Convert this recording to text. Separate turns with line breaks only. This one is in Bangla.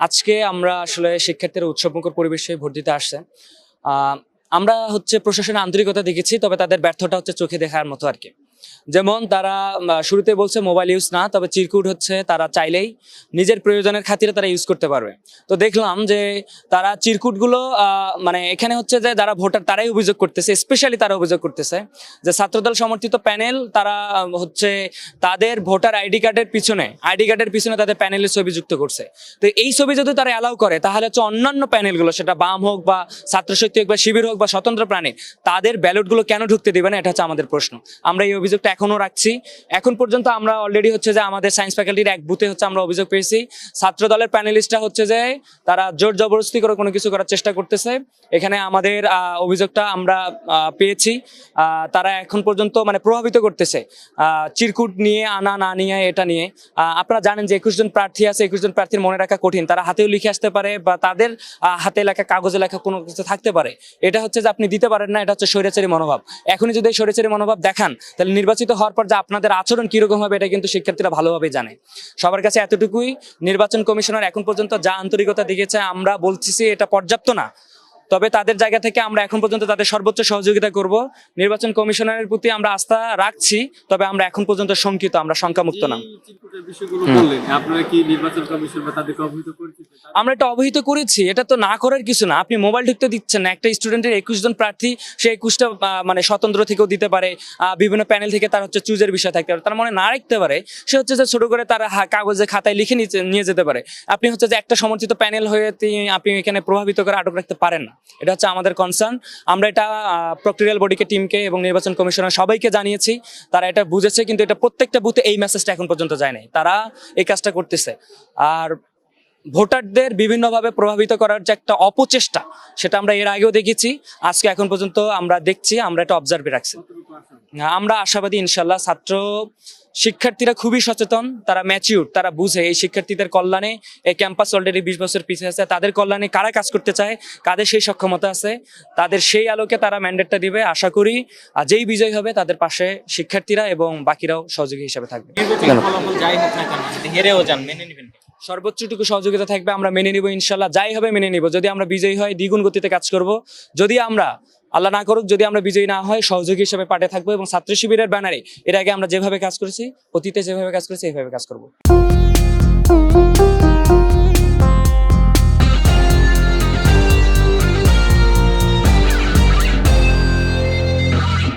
আজকে আমরা আসলে শিক্ষার্থীরা উৎসবমুখর পরিবেশে ভোট দিতে আসছে। আমরা হচ্ছে প্রশাসনের আন্তরিকতা দেখেছি, তবে তাদের ব্যর্থতা হচ্ছে চোখে দেখার মতো আর কি। যেমন তারা শুরুতে বলছে মোবাইল ইউজ না, তবে চিরকুট হচ্ছে তারা চাইলেই নিজের প্রয়োজনের খাতিরে তারা ইউজ করতে পারবে। তো দেখলাম যে তারা চিরকুটগুলো মানে এখানে হচ্ছে যে যারা ভোটার তারাই অভিযোগ করতেছে স্পেশালি তারা অভিযোগ করতেছে যে ছাত্রদল সমর্থিত প্যানেল তারা হচ্ছে তাদের ভোটার আইডি কার্ডের পিছনে, আইডি কার্ডের পিছনে তাদের প্যানেলের ছবি যুক্ত করছে। তো এই ছবি যদি তারা অ্যালাউ করে, তাহলে হচ্ছে অন্যান্য প্যানেলগুলো সেটা বাম হোক বা ছাত্রশক্তি হোক বা শিবির হোক বা স্বতন্ত্র প্রাণী তাদের ব্যালটগুলো কেন ঢুকতে দিবে না, এটা হচ্ছে আমাদের প্রশ্ন। আমরা এই অভিযোগটা এখনও রাখছি। এখন পর্যন্ত আমরা অলরেডি হচ্ছে যে আমাদের সায়েন্স ফ্যাকাল্টির এক বুথে হচ্ছে আমরা অভিযোগ পেয়েছি। ছাত্র দলের প্যানেলিস্টরা হচ্ছে যে তারা জোর জবরদস্তি করে কোনো কিছু করার চেষ্টা করতেছে। এখানে আমাদের অভিযোগটা আমরা পেয়েছি। তারা এখন পর্যন্ত মানে প্রভাবিত করতেছে। চিরকুট নিয়ে আনা, না নিয়ে, এটা নিয়ে। আপনারা জানেন যে একুশ জন প্রার্থী আছে, একুশ জন প্রার্থীর মনে রাখা কঠিন। তারা হাতেও লিখে আসতে পারে বা তাদের হাতে লেখা, কাগজে লেখা কোনো কিছু থাকতে পারে। এটা হচ্ছে যে আপনি দিতে পারেন না, এটা হচ্ছে স্বৈরাচারী মনোভাব। এখনই যদি স্বৈরাচারী মনোভাব দেখান, তাহলে নির্বাচিত হওয়ার পর যে আপনাদের আচরণ কীরকম হবে, এটা কিন্তু শিক্ষার্থীরা ভালোভাবে জানে। সবার কাছে এতটুকুই, নির্বাচন কমিশনার এখন পর্যন্ত যা আন্তরিকতা দেখেছে আমরা বলছি এটা পর্যাপ্ত না। তবে তাদের জায়গা থেকে আমরা এখন পর্যন্ত তাদের সর্বোচ্চ সহযোগিতা করব। নির্বাচন কমিশনারের প্রতি আমরা আস্থা রাখছি তবে আমরা এখন পর্যন্ত শঙ্কিত আমরা শঙ্কামুক্ত না। আমরা এটা অবহিত করেছি এটা তো না করার কিছু না। আপনি মোবাইল ঢুকতে দিচ্ছেন না একটা স্টুডেন্টের একুশ জন প্রার্থী সে একুশটা মানে স্বতন্ত্র থেকেও দিতে পারে আহ, বিভিন্ন প্যানেল থেকে তার হচ্ছে চুজের বিষয় থাকতে পারে তার মনে না রাখতে পারে সে হচ্ছে যে ছোট করে তার কাগজে খাতায় লিখে নিয়ে যেতে পারে। আপনি হচ্ছে যে একটা সমর্থিত প্যানেল হয়ে আপনি এখানে প্রভাবিত করে আটক রাখতে পারেন না। এটা হচ্ছে আমাদের কনসার্ন আমরা এটা প্রক্টোরিয়াল বডিকে টিমকে এবং নির্বাচন কমিশনার সবাইকে জানিয়েছি। তারা এটা বুঝেছে কিন্তু এটা প্রত্যেকটা বুথে এই মেসেজটা এখন পর্যন্ত যায় নাই তারা এই কাজটা করতেছে। আর ভোটারদের বিভিন্নভাবে প্রভাবিত করার যে একটা অপচেষ্টা, সেটা আমরা এর আগেও দেখেছি। আজকে এখন পর্যন্ত আমরা দেখছি, আমরা এটা অবজার্ভে রাখছি। আমরা আশাবাদী ইনশাল্লাহ ছাত্র শিক্ষার্থীরা খুবই সচেতন তারা ম্যাচিউর তারা বুঝে এই শিক্ষার্থীদের কল্যাণে এই ক্যাম্পাস অলরেডি বিশ বছর পিছিয়ে আছে। তাদের কল্যাণে কারা কাজ করতে চায়? কাদের সেই সক্ষমতা আছে। তাদের সেই আলোকে তারা ম্যান্ডেটটা দিবে আশা করি। আর যেই বিজয় হবে তাদের পাশে শিক্ষার্থীরা এবং বাকিরাও সহযোগী হিসেবে থাকবে।
হেরেও যান মেনে নেবেন
সর্বোচ্চটুকু সহযোগিতা থাকবে আমরা মেনে নিব ইনশাল্লাহ। যাই হবে মেনে নিব। যদি আমরা বিজয়ী হয় দ্বিগুণ গতিতে কাজ করব। যদি আমরা আল্লাহ না করুক, যদি আমরা বিজয়ী না হয়, সহযোগী হিসেবে পাঠে থাকব এবং ছাত্র শিবিরের ব্যানারে এর আগে আমরা যেভাবে কাজ করেছি, অতীতে যেভাবে কাজ করেছি, এইভাবে কাজ করব।